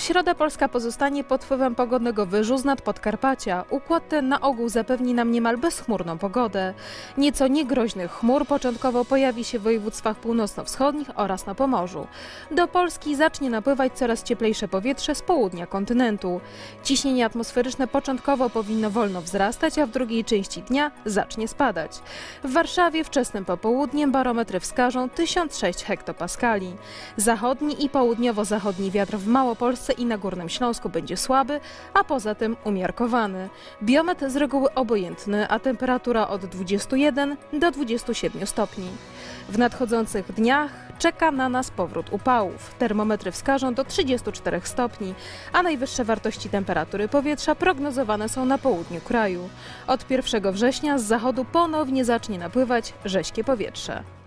środę Polska pozostanie pod wpływem pogodnego wyżu z Podkarpacia. Układ ten na ogół zapewni nam niemal bezchmurną pogodę. Nieco niegroźnych chmur początkowo pojawi się w województwach północno-wschodnich oraz na Pomorzu. Do Polski zacznie napływać coraz cieplejsze powietrze z południa kontynentu. Ciśnienie atmosferyczne początkowo powinno wolno wzrastać, a w drugiej części dnia zacznie spadać. W Warszawie wczesnym popołudniem barometry wskażą 1006 hektopaskali. Zachodni i południowo-zachodni wiatr w Małopolsce i na Górnym Śląsku będzie słaby, a poza tym umiarkowany. Biometr z reguły obojętny, a temperatura od 21 do 27 stopni. W nadchodzących dniach czeka na nas powrót upałów. Termometry wskażą do 34 stopni, a najwyższe wartości temperatury powietrza prognozowane są na południu kraju. Od 1 września z zachodu ponownie zacznie napływać rześkie powietrze.